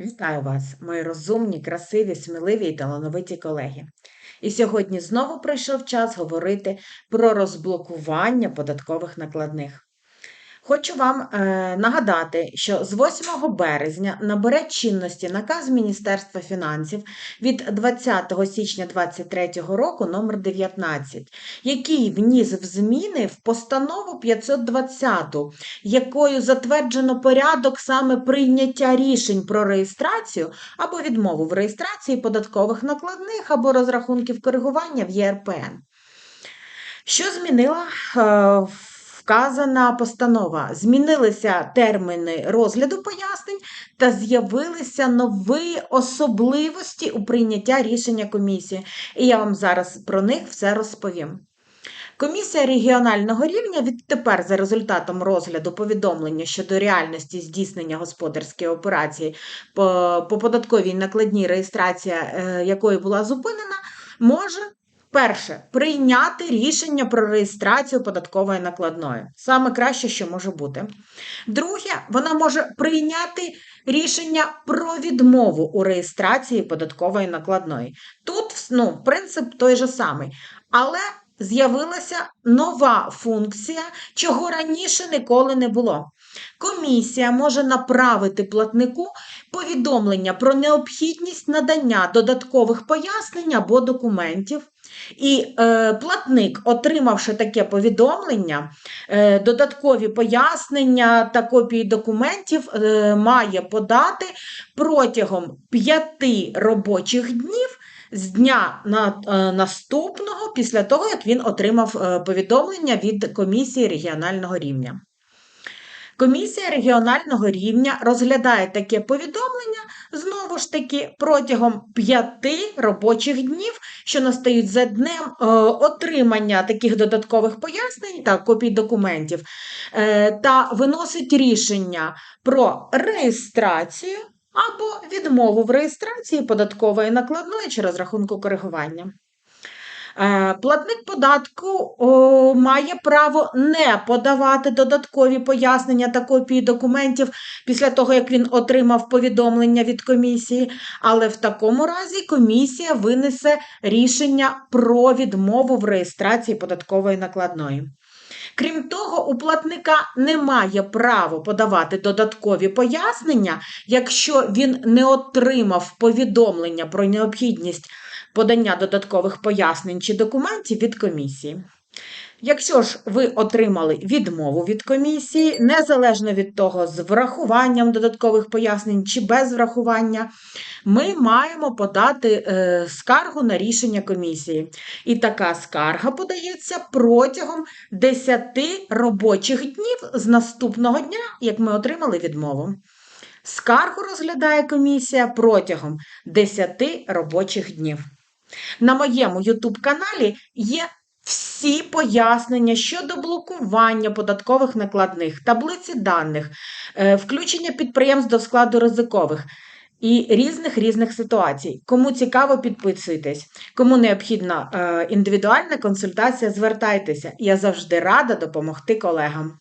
Вітаю вас, мої розумні, красиві, сміливі і талановиті колеги. І сьогодні знову прийшов час говорити про розблокування податкових накладних. Хочу вам е, нагадати, що з 8 березня набере чинності наказ Міністерства фінансів від 20 січня 2023 року номер 19, який вніс в зміни в постанову 520, якою затверджено порядок саме прийняття рішень про реєстрацію або відмову в реєстрації податкових накладних або розрахунків коригування в ЄРПН. Що змінила е, вказана постанова? Змінилися терміни розгляду пояснень та з'явилися нові особливості у прийняття рішення комісії. І я вам зараз про них все розповім. Комісія регіонального рівня відтепер за результатом розгляду повідомлення щодо реальності здійснення господарської операції по, по податковій накладній реєстрація, е, якої була зупинена, може перше прийняти рішення про реєстрацію податкової накладної. Саме краще, що може бути. Друге, вона може прийняти рішення про відмову у реєстрації податкової накладної. Тут ну, принцип той же самий. Але з'явилася нова функція, чого раніше ніколи не було. Комісія може направити платнику повідомлення про необхідність надання додаткових пояснень або документів. І е, платник, отримавши таке повідомлення, е, додаткові пояснення та копії документів е, має подати протягом п'яти робочих днів з дня на, е, наступного після того, як він отримав е, повідомлення від комісії регіонального рівня. Комісія регіонального рівня розглядає таке повідомлення знову ж таки протягом п'яти робочих днів, що настають за днем е, отримання таких додаткових пояснень та копій документів, е, та виносить рішення про реєстрацію або відмову в реєстрації податкової накладної чи розрахунку коригування. Е, платник податку має право не подавати додаткові пояснення та копії документів після того, як він отримав повідомлення від комісії, але в такому разі комісія винесе рішення про відмову в реєстрації податкової накладної. Крім того, у платника немає права подавати додаткові пояснення, якщо він не отримав повідомлення про необхідність подання додаткових пояснень чи документів від комісії. Якщо ж ви отримали відмову від комісії, незалежно від того, з врахуванням додаткових пояснень чи без врахування, ми маємо подати е, скаргу на рішення комісії. І така скарга подається протягом 10 робочих днів з наступного дня, як ми отримали відмову. Скаргу розглядає комісія протягом 10 робочих днів. На моєму YouTube каналі є всі пояснення щодо блокування податкових накладних, таблиці даних, е, включення підприємств до складу ризикових і різних різних ситуацій. Кому цікаво, підписуйтесь. Кому необхідна е, індивідуальна консультація, звертайтеся. Я завжди рада допомогти колегам.